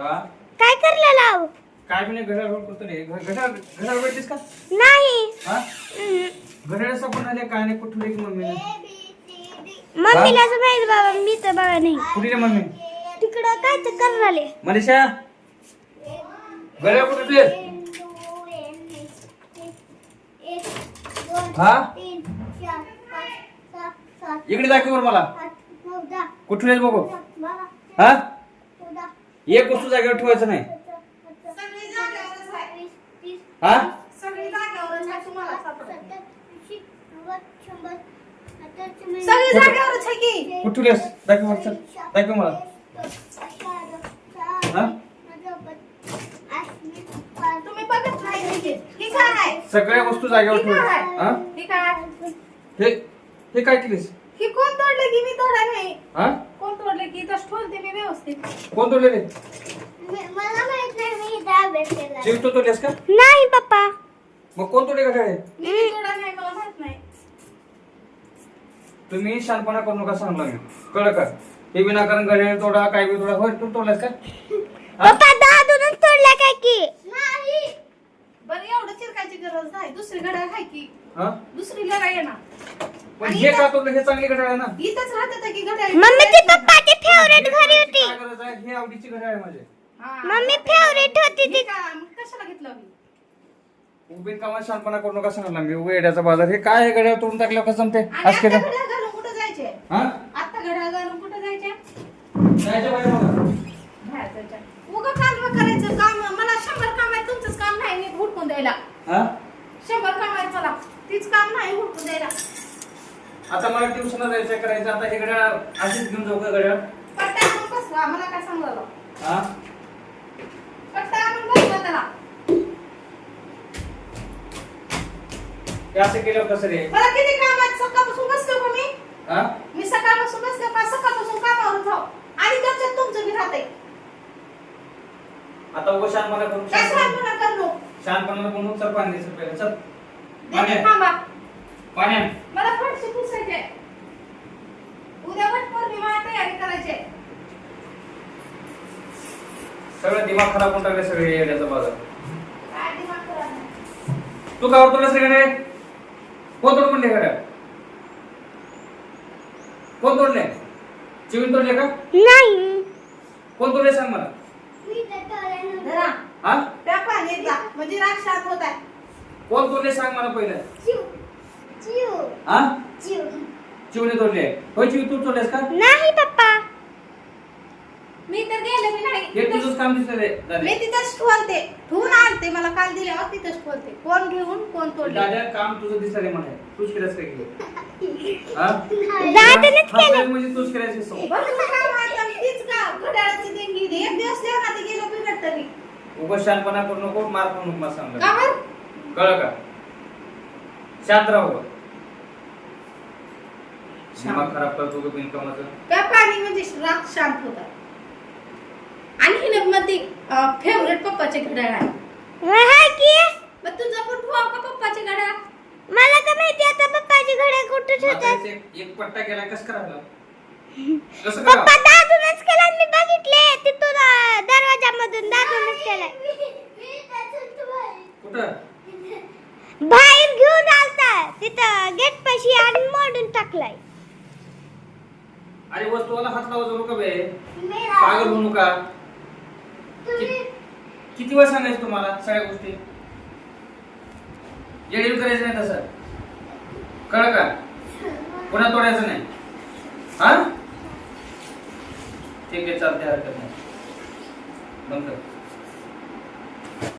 काय करला लाव? काय म्हणे घड्याळ करतो रे घड्याळ घड्याळ भेटलीस का? नाही. हा. घड्याळ सापडून आले काय नाही कुठे की मम्मी मम्मीलाच माहीत बाबा मी तर बघा नाही. कुठे रे मम्मी? तिकडं काय तर करणाले मनीषा? घड्याळ कुठे तुझे हा? इकडे दाखव बरं मला. कुठे बघू? हा? एक वस्तू जागेवर ठेवायचं नाही. सगळी जागेवरच आहे. हा? सगळी जागेवरच आहे तुम्हाला सापडत सगळी सगळी जागेवरच आहे की? कुठे दाखव बरं चल. दाखव मला. हा? तुम्ही बघत नाही. हे काय आहे? सगळ्या वस्तू जागेवर हे आहे? हा? हे काय? हे हे केलीस? हे कोण तोडले की मी तोडा नाही हा? कोण तोडले की तस ठेवते मी व्यवस्थित. कोण तोडले रे मला माहीत नाही मी केला तोडलेस का? नाही पप्पा. मग कोण तोडले का काय मी तोडा नाही मला माहीत नाही. तुम्ही शानपणा करू नका सांगला मी कळलं का? हे विनाकारण घड्याळ तोडा काय बी तोडा. होय तू तोडलास का? हा? पप्पा दादूनच तोडला काय की? बरं एवढं चिरकायची गरज नाही. दुसरी घड्याळ आहे की? हा? दुसरी लढाई आहे ना. पण हे का तोडलं? हे चांगली घड्याळ आहे ना. इथंच राहतात की घड्याळ? मम्मी पप्पाची फेवरेट घरी होती काय गरज आहे हे आवडीची घड्याळ आहे माझे. हा. मम्मी फेवरेट होती ती. कशाला घेतलं मी? उभीन कामात शानपणा करू नका सांगला मी वेड्याचा बाजार. हे काय हे घड्याळ तोडून टाकलं कसं ते आज केलं? घालून कुठं जायचे? हा? आता घड्याळ घालून कुठं जायचे? जायचं बाहेर मला. बाहेर जायचे. उगं काम करायचं काम. मला शंभर काम आहे तुमचंच काम नाही नीट हुडकून द्यायला. हा? शंभर काम आहे चला. तीच काम नाही हुडकून द्यायला. आता मला ट्युशनला जायचं करायचं आता हे घड्याळ अशीच घेऊन जाऊ का घड्याळ बसवा मला काय सांगलं हा? पट्टा आणून बसवा त्याला. असं केलं कसं रे? मला किती काम आहेत सकाळपासून बसलो का मी? हा? मी सकाळपासून बसलो का? सकाळपासून कामावर जाऊ. आणि त्याच्यात तुमचं राहते आता उभं शानपणा करून काय शानपणा सांगू नका करू? शानपणाला म्हणून चल पाणी द्यायचं पहिलं चल. देते पाणी थांबा. पाणी आण. मला पुसायचे उद्या वट पौर्णिमा तयारी करायची आहे. सगळं दिमाग खराब होऊन टाकले सगळे येण्याचा करायला? तू का तोडलास रे गाड्या कोण तोड म्हणले गाड्या कोण तोडले चिवीन तोडले का नाही. कोण तोडले सांग मला. हा? त्या पाण्यात जा म्हणजे राग शांत होत आहे. कोण तोडले सांग मला पहिलं. हा? चिवने तोडले होय चिव तू तोडलेस का? नाही पप्पा मी तर गेले मी नाही हे तुझंच काम मी दादा तिथंच ठेवते ठेवून आणते मला काल दिल्यावर तिथंच ठेवते कोण घेऊन कोण तोडले दादा काम तुझं दिसलं रे मला. तूच केलंस काय केलं हा? दादूनच हा, केलं म्हणजे तूच केलंस हे काय आहे? तीच का? घड्याळाची देणगी दे. एक दिवस देणार ते गेलो बिघडत तरी उगाच शानपणा करू नको मार करू नको मला सांग. का बरं? कळलं का? शांत राहू. दिमाग खराब करतो का बिनकामाचं. त्या पाणी म्हणजे राग शांत होता आणि हिने मध्ये फेवरेट पप्पाचे घड्याळ आहे. मग तुझं पण ठेवा का पप्पाचे घड्याळ? मला का माहिती आता पप्पाची घड्याळ कुठे ठेवतात? एक एक पट्टा केला कसं करायला? कसं करा पप्पा दादूनच केला मी बघितले तिथून अं, दरवाजामधून दादूनच केलाय. कुठं? बाहेर घेऊन आलता तिथं गेट पाशी आणि मोडून टाकलाय. अरे वस्तूला हात लावायचं नको बे. पागल होऊ नका. कि- किती वेळ सांगायचं तुम्हाला सगळ्या गोष्टी? येडील करायचं नाही तसं. कळ का? पुन्हा तोडायचं नाही. हा? ठीक आहे चालते हरकत नाही. बंद